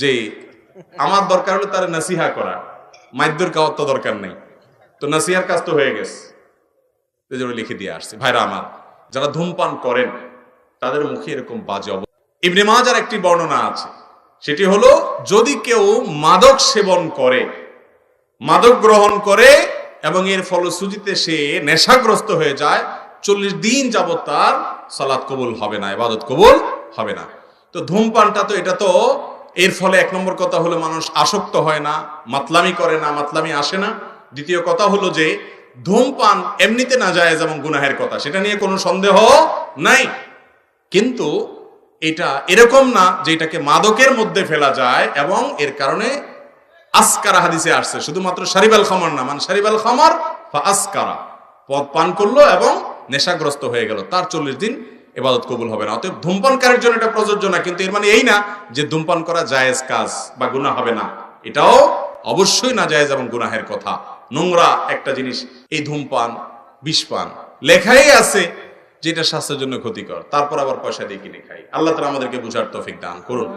যে আমার দরকার হলো তার নাসিহা করা। মাইদ্যর খাওয়ার তো দরকার নেই। তো নাসিহার কাজ তো হয়ে গেছে। এই লিখে দিয়ে আসছে। ভাইরা আমার, যারা ধূমপান করেন, তাদের মুখে এরকম বাজে অব ইবনে মাজার একটি বর্ণনা আছে। সেটি হলো, যদি কেউ মাদক সেবন করে, মাদক গ্রহণ করে এবং এর ফলশ্রুতিতে সে নেশাগ্রস্ত হয়ে যায়, চল্লিশ দিন যাবত তার সালাদ কবুল হবে না, ইবাদত কবুল হবে না। তো ধূমপানটা তো এটা তো এর ফলে এক নম্বর কথা হলো মানুষ আসক্ত হয় না, মাতলামি করে না, মাতলামি আসে না। দ্বিতীয় কথা হলো যে ধূমপান এমনিতে না যায় যেমন গুনাহের কথা, সেটা নিয়ে কোনো সন্দেহ নাই। কিন্তু এটা এরকম না যে এটাকে মাদকের মধ্যে ফেলা যায় এবং এর কারণে আসকারা হাদিসে আসছে, শুধুমাত্র সারিবাল খামার না মানে সারিবাল খামার বা আসকারা। পদ পান করল এবং নেশাগ্রস্ত হয়ে গেল, তার চল্লিশ দিন এবাদত কবুল হবে না। অতএব ধূমপানকারীর জন্য এটা প্রযোজ্য না, কিন্তু এর মানে এই না যে ধূমপান করা জায়েজ কাজ বা গুনাহ হবে না। এটাও অবশ্যই না জায়েজ এবং গুনাহের কথা। নোংরা একটা জিনিস, এই ধূমপান বিষপান লেখাই আছে যেটা স্বাস্থ্যের জন্য ক্ষতিকর। তারপর আবার পয়সা দিয়ে কিনে খাই। আল্লাহ তালা আমাদেরকে বুঝার তৌফিক দান করুন।